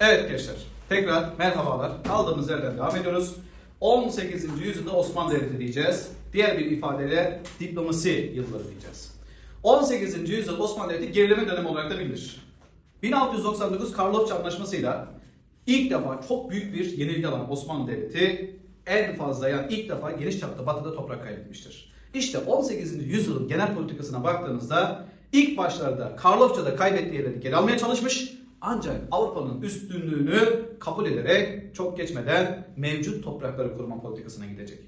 Evet gençler, tekrar merhabalar. Kaldığımız yerden devam ediyoruz. 18. yüzyılda Osmanlı Devleti diyeceğiz. Diğer bir ifadeyle diplomasi yılları diyeceğiz. 18. yüzyıl Osmanlı Devleti gerileme dönemi olarak da bilinir. 1699 Karlofça Anlaşması'yla ilk defa çok büyük bir yenilgi alan Osmanlı Devleti en fazla yani ilk defa geniş çapta batıda toprak kaybetmiştir. İşte 18. yüzyılın genel politikasına baktığınızda ilk başlarda Karlofça'da kaybettiği yerleri geri almaya çalışmış ancak Avrupa'nın üstünlüğünü kabul ederek çok geçmeden mevcut toprakları kurma politikasına gidecek.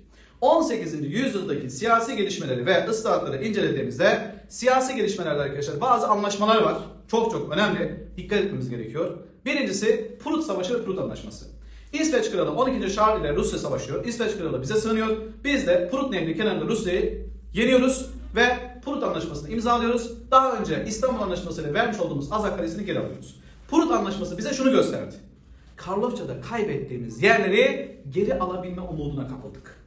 18. yüzyıldaki siyasi gelişmeleri ve ıslahatları incelediğimizde siyasi gelişmelerde arkadaşlar bazı anlaşmalar var. Çok çok önemli. Dikkat etmemiz gerekiyor. Birincisi Prut Savaşı ve Prut Anlaşması. İsveç Kralı 12. Charles ile Rusya savaşıyor. İsveç Kralı bize sığınıyor. Biz de Prut Nehri kenarında Rusya'yı yeniyoruz ve Prut Anlaşması'nı imzalıyoruz. Daha önce İstanbul Anlaşması ile vermiş olduğumuz Azak Kalesi'ni geri alıyoruz. Prut Anlaşması bize şunu gösterdi. Karlofça'da kaybettiğimiz yerleri geri alabilme umuduna kapıldık.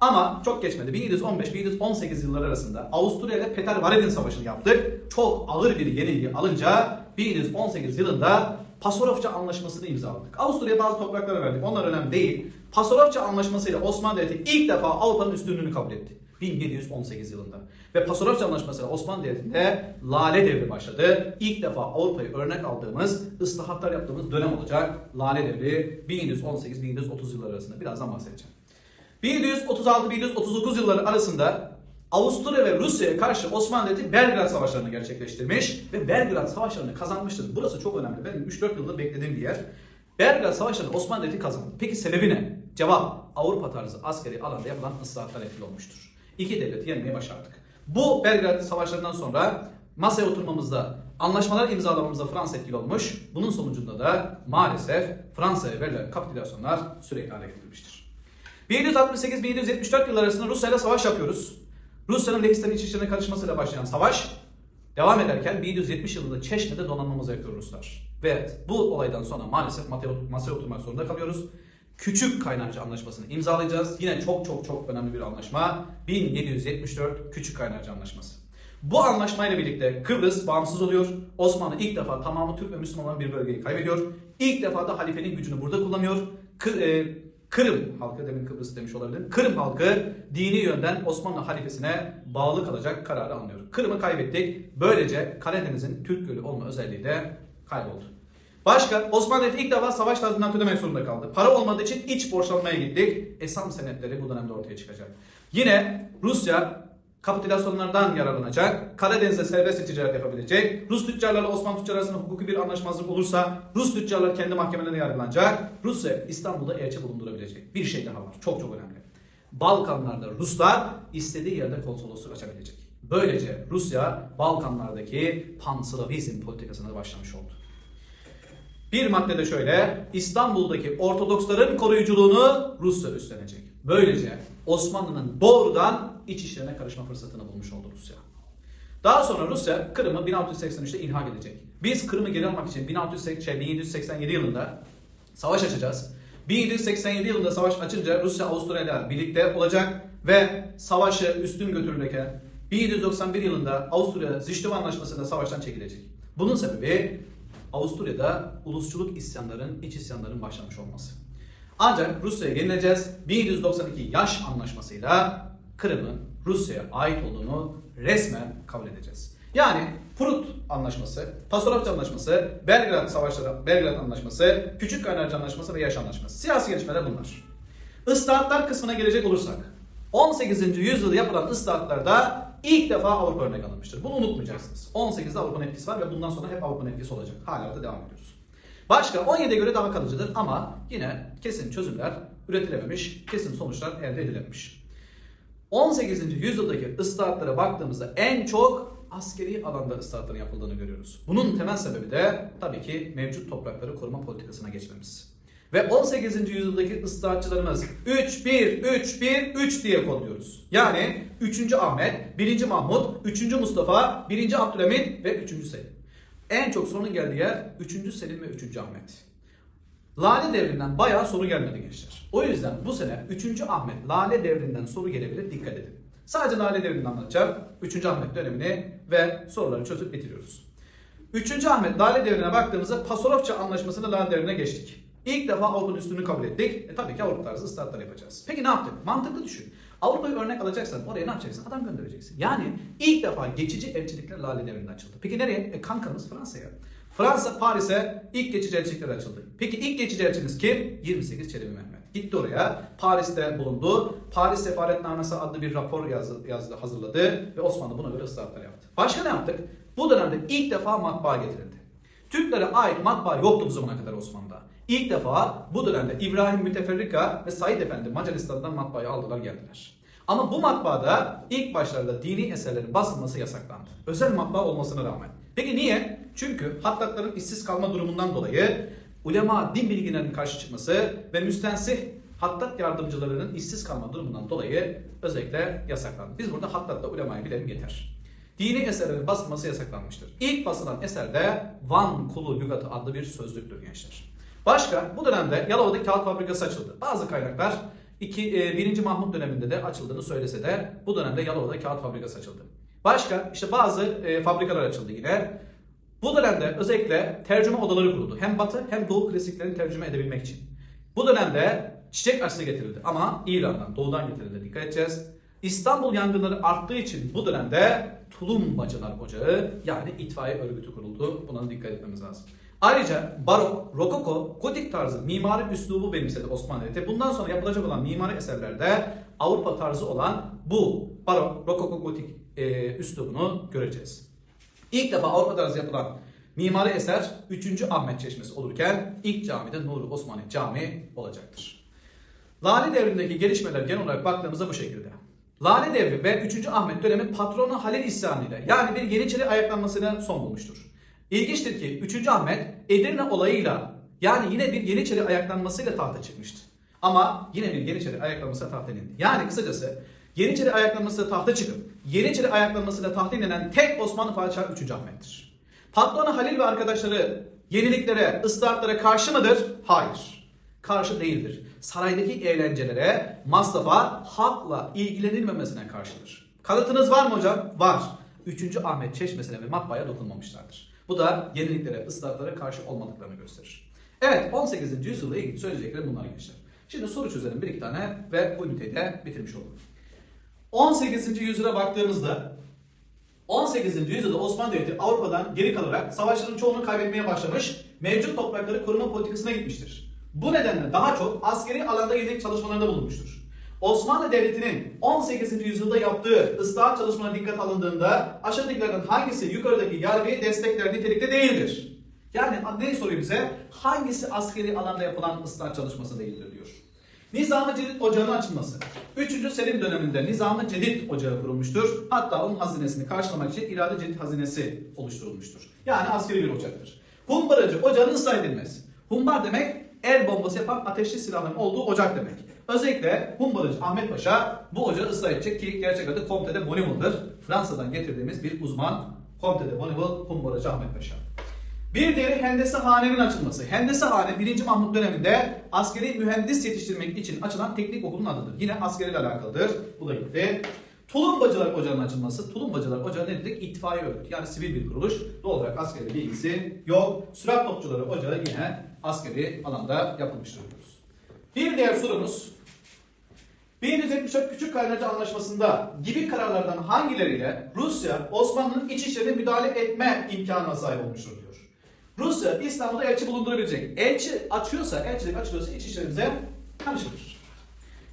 Ama çok geçmedi. 1715-1718 yılları arasında Avusturya ile Peter Varedin Savaşı'nı yaptık. Çok ağır bir yenilgi alınca 1718 yılında Pasarofça Anlaşması'nı imzaladık. Avusturya'ya bazı topraklar verdik. Onlar önemli değil. Pasarofça Anlaşması ile Osmanlı Devleti ilk defa Avrupa'nın üstünlüğünü kabul etti. 1718 yılında. Ve Pasarofça Anlaşması ile Osmanlı Devleti'nde Lale Devri başladı. İlk defa Avrupa'yı örnek aldığımız, ıslahatlar yaptığımız dönem olacak. Lale Devri 1718-1730 yılları arasında. Birazdan bahsedeceğim. 1736-1739 yılları arasında Avusturya ve Rusya'ya karşı Osmanlı Devleti Belgrad Savaşlarını gerçekleştirmiş ve Belgrad Savaşlarını kazanmıştır. Burası çok önemli. Benim 3-4 yıldır beklediğim bir yer. Belgrad Savaşlarını Osmanlı Devleti kazandı. Peki sebebi ne? Cevap Avrupa tarzı askeri alanda yapılan ıslahatlar etkili olmuştur. İki devleti yenmeyi başardık. Bu Belgrad Savaşlarından sonra masaya oturmamızda anlaşmalar imzalamamızda Fransa etkili olmuş. Bunun sonucunda da maalesef Fransa'ya verilen kapitülasyonlar sürekli hale getirilmiştir. 1768-1774 yılları arasında Rusya ile savaş yapıyoruz. Rusya'nın Lehistan'ın iç işlerine karışmasıyla başlayan savaş devam ederken 1770 yılında Çeşme'de donanmamızı yakıyor Ruslar. Ve bu olaydan sonra maalesef masaya oturmak zorunda kalıyoruz. Küçük Kaynarca Anlaşması'nı imzalayacağız. Yine çok çok çok önemli bir anlaşma. 1774 Küçük Kaynarca Anlaşması. Bu anlaşmayla birlikte Kıbrıs bağımsız oluyor. Osmanlı ilk defa tamamı Türk ve Müslüman olan bir bölgeyi kaybediyor. İlk defa da halifenin gücünü burada kullanıyor. Kı- e, Kırım halkı, demin Kıbrıs demiş olabilirim. Kırım halkı dini yönden Osmanlı halifesine bağlı kalacak kararı alınıyor. Kırım'ı kaybettik. Böylece Karadeniz'in Türk Gölü olma özelliği de kayboldu. Başka, Osmanlı Devleti ilk defa savaş tazminatı ödemek zorunda kaldı. Para olmadığı için iç borçlanmaya gittik. Esam senetleri bu dönemde ortaya çıkacak. Yine Rusya kapitülasyonlardan yararlanacak. Karadeniz'de serbest ticaret yapabilecek. Rus tüccarlarla Osmanlı tüccarları arasında hukuki bir anlaşmazlık olursa Rus tüccarlar kendi mahkemelerine yargılanacak. Rusya İstanbul'da elçi bulundurabilecek. Bir şey daha var. Çok çok önemli. Balkanlarda Ruslar istediği yerde konsolosluk açabilecek. Böylece Rusya Balkanlardaki panslavizm politikasına başlamış oldu. Bir maddede şöyle, İstanbul'daki Ortodoksların koruyuculuğunu Rusya üstlenecek. Böylece Osmanlı'nın doğrudan iç işlerine karışma fırsatını bulmuş oldu Rusya. Daha sonra Rusya Kırım'ı 1683'te ilhak edecek. Biz Kırım'ı geri almak için 1680, şey, 1787 yılında savaş açacağız. 1787 yılında savaş açınca Rusya Avusturya ile birlikte olacak ve savaşı üstün götürürken 1791 yılında Avusturya Ziştiva Anlaşması'nda savaştan çekilecek. Bunun sebebi Avusturya'da ulusçuluk isyanların, iç isyanların başlamış olması. Ancak Rusya'ya gelineceğiz. 1792 yaş anlaşmasıyla Kırım'ın Rusya'ya ait olduğunu resmen kabul edeceğiz. Yani Prut Anlaşması, Pasarofça Anlaşması, Belgrad Savaşları, Belgrad Anlaşması, Küçük Kaynarca Anlaşması ve Yaş Anlaşması. Siyasi gelişmeler bunlar. Islahatlar kısmına gelecek olursak, 18. yüzyılda yapılan ıslahatlarda ilk defa Avrupa örnek alınmıştır. Bunu unutmayacaksınız. 18'de Avrupa'nın etkisi var ve bundan sonra hep Avrupa'nın etkisi olacak. Hala da devam ediyoruz. Başka 17'ye göre daha kalıcıdır ama yine kesin çözümler üretilememiş, kesin sonuçlar elde edilememiş. 18. yüzyıldaki ıslahatlara baktığımızda en çok askeri alanda ıslahatların yapıldığını görüyoruz. Bunun temel sebebi de tabii ki mevcut toprakları koruma politikasına geçmemiz. Ve 18. yüzyıldaki ıslahatçılarımız 3 1 3 1 3 diye kodluyoruz. Yani 3. Ahmet, 1. Mahmut, 3. Mustafa, 1. Abdülhamit ve 3. Selim. En çok sorunun geldiği yer 3. Selim ve 3. Ahmet. Lale devrinden bayağı soru gelmedi gençler. O yüzden bu sene 3. Ahmet Lale devrinden soru gelebilir dikkat edin. Sadece Lale devrini anlatacağım. 3. Ahmet dönemini ve soruları çözüp bitiriyoruz. 3. Ahmet Lale Devri'ne baktığımızda Pasarofça Anlaşması'nda Lale Devri'ne geçtik. İlk defa Avrupa'nın üstünlüğünü kabul ettik. E tabii ki Avrupa tarzı ıslahatlar yapacağız. Peki ne yaptık? Mantıklı düşün. Avrupa'yı örnek alacaksan oraya ne yapacaksın? Adam göndereceksin. Yani ilk defa geçici elçilikler Lale Devri'nde açıldı. Peki nereye? E kankamız Fransa'ya. Fransa Paris'e ilk geçici elçilikler açıldı. Peki ilk geçici elçiniz kim? 28 Çelebi Mehmet. Gitti oraya. Paris'te bulundu. Paris Sefaretnamesi adlı bir rapor yazdı, yazdı, hazırladı ve Osmanlı buna göre ıslahatlar yaptı. Başka ne yaptık? Bu dönemde ilk defa matbaa getirildi. Türklere ait matbaa yoktu bu zamana kadar Osmanlı'da. İlk defa bu dönemde İbrahim Müteferrika ve Said Efendi Macaristan'dan matbaayı aldılar geldiler. Ama bu matbaada ilk başlarda dini eserlerin basılması yasaklandı. Özel matbaa olmasına rağmen. Peki niye? Çünkü hattatların işsiz kalma durumundan dolayı ulema din bilgilerinin karşı çıkması ve müstensih hattat yardımcılarının işsiz kalma durumundan dolayı özellikle yasaklandı. Biz burada hattatta ulemayı bilelim yeter. Dini eserlerin basılması yasaklanmıştır. İlk basılan eser de Van Kulu Lügatı adlı bir sözlüktür gençler. Başka bu dönemde Yalova'da kağıt fabrikası açıldı. Bazı kaynaklar 2. 1. Mahmut döneminde de açıldığını söylese de bu dönemde Yalova'da kağıt fabrikası açıldı. Başka işte bazı e, fabrikalar açıldı yine. Bu dönemde özellikle tercüme odaları kuruldu. Hem Batı hem Doğu klasiklerini tercüme edebilmek için. Bu dönemde çiçek aşısı getirildi ama İran'dan, doğudan getirildi. Dikkat edeceğiz. İstanbul yangınları arttığı için bu dönemde Tulumbacılar Ocağı yani itfaiye örgütü kuruldu. Buna dikkat etmemiz lazım. Ayrıca barok, rokoko, gotik tarzı mimari üslubu benimsedi Osmanlı Devleti. Bundan sonra yapılacak olan mimari eserlerde Avrupa tarzı olan bu barok, rokoko, gotik e, üslubunu göreceğiz. İlk defa Avrupa tarzı yapılan mimari eser 3. Ahmet Çeşmesi olurken ilk camide Nuri Osmani Camii olacaktır. Lale devrindeki gelişmeler genel olarak baktığımızda bu şekilde. Lale devri ve 3. Ahmet dönemi patronu Halil İsyanı ile yani bir Yeniçeri ayaklanmasıyla son bulmuştur. İlginçtir ki 3. Ahmet Edirne olayıyla yani yine bir Yeniçeri ayaklanmasıyla tahta çıkmıştı. Ama yine bir Yeniçeri ayaklanmasıyla tahta indi. Yani kısacası Yeniçeri ayaklanmasıyla tahta çıkıp Yeniçeri ayaklanmasıyla tahta inilen tek Osmanlı padişahı 3. Ahmet'tir. Patronu Halil ve arkadaşları yeniliklere, ıslahatlara karşı mıdır? Hayır. Karşı değildir. Saraydaki eğlencelere, masrafa, halkla ilgilenilmemesine karşıdır. Kanıtınız var mı hocam? Var. 3. Ahmet Çeşmesi'ne ve matbaaya dokunmamışlardır. Bu da yeniliklere, ıslahatlara karşı olmadıklarını gösterir. Evet 18. yüzyılla ilgili söyleyeceklerim bunlar gençler. Şimdi soru çözelim bir iki tane ve bu üniteyi de bitirmiş olalım. 18. yüzyıla baktığımızda 18. yüzyılda Osmanlı Devleti Avrupa'dan geri kalarak savaşların çoğunu kaybetmeye başlamış, mevcut toprakları koruma politikasına gitmiştir. Bu nedenle daha çok askeri alanda yenilik çalışmalarında bulunmuştur. Osmanlı Devleti'nin 18. yüzyılda yaptığı ıslahat çalışmalarına dikkat alındığında aşağıdakilerden hangisi yukarıdaki yargıyı destekler nitelikte değildir? Yani ne soruyor bize? Hangisi askeri alanda yapılan ıslahat çalışması değildir diyor. Nizam-ı Cedid Ocağı'nın açılması. 3. Selim döneminde Nizam-ı Cedid Ocağı kurulmuştur. Hatta onun hazinesini karşılamak için İrade Cedid Hazinesi oluşturulmuştur. Yani askeri bir ocaktır. Humbaracı ocağının ıslah edilmesi. Humbar demek el bombası yapan ateşli silahların olduğu ocak demek. Özellikle Humbaracı Ahmet Paşa bu ocağı ıslah edecek ki gerçek adı Comte de Bonneville'dır. Fransa'dan getirdiğimiz bir uzman Comte de Bonneville Humbaracı Ahmet Paşa. Bir diğeri Hendese Hane'nin açılması. Hendese Hane 1. Mahmut döneminde askeri mühendis yetiştirmek için açılan teknik okulun adıdır. Yine askeriyle alakalıdır. Bu da gitti. Tulumbacılar Ocağı'nın açılması. Tulumbacılar Ocağı ne dedik? İtfaiye örgütü. Yani sivil bir kuruluş. Doğal olarak askeri bir ilgisi yok. Sürat Topçuları Ocağı yine askeri alanda yapılmıştır diyoruz. Bir diğer sorumuz 1174 Küçük Kaynarca Anlaşması'nda gibi kararlardan hangileriyle Rusya Osmanlı'nın iç işlerine müdahale etme imkanına sahip olmuştur diyor. Rusya İstanbul'da elçi bulundurabilecek. Elçi açıyorsa, elçilik açılıyorsa iç işlerimize karışılır.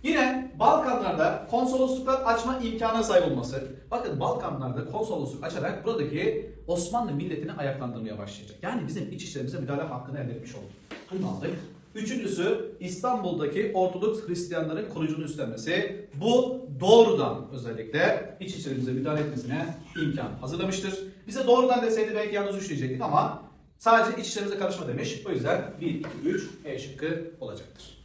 Yine Balkanlarda konsolosluklar açma imkanına sahip olması. Bakın Balkanlarda konsolosluk açarak buradaki Osmanlı milletini ayaklandırmaya başlayacak. Yani bizim iç işlerimize müdahale hakkını elde etmiş oldu. Hadi aldık. Üçüncüsü İstanbul'daki Ortodoks Hristiyanların koruyuculuğunu üstlenmesi. Bu doğrudan özellikle iç işlerimize müdahale etmesine imkan hazırlamıştır. Bize doğrudan deseydi belki yalnız üçleyecektik ama sadece iç işlerimize karışma demiş. O yüzden 1, 2, 3 E şıkkı olacaktır.